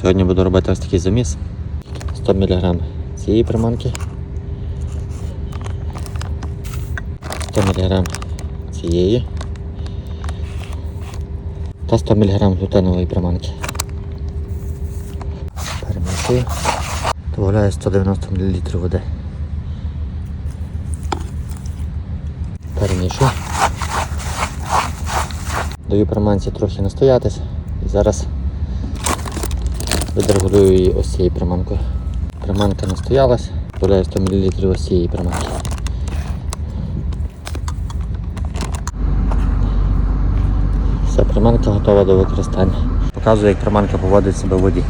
Сьогодні буду робити ось такий заміс. 100 мг цієї приманки. 100 мг цієї. Та 100 мг глютенової приманки. Перемішую. Добавляю 190 мл води. Перемішую. Даю приманці трохи настоятись і зараз відрегулюю її ось цією приманкою. Приманка настоялась, додаю 100 мл ось цієї приманки. Все, приманка готова до використання. Показую, як приманка поводить себе в воді.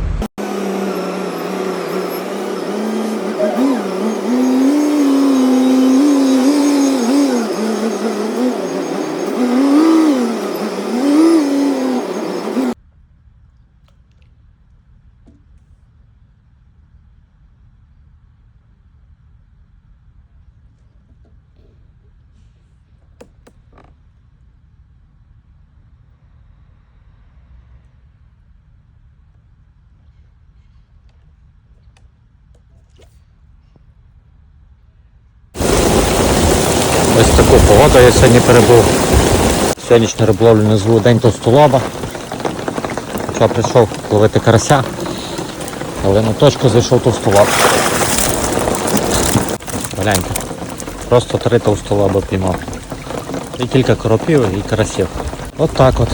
Ось таку погоду я сьогодні перебув. Сьогоднішню риболовлю назву День Товстолоба. Хоча прийшов ловити карася, але на точку зайшов товстолоб. Гляньте. Просто три товстолоба піймав. І кілька коропів і карасів. От так от.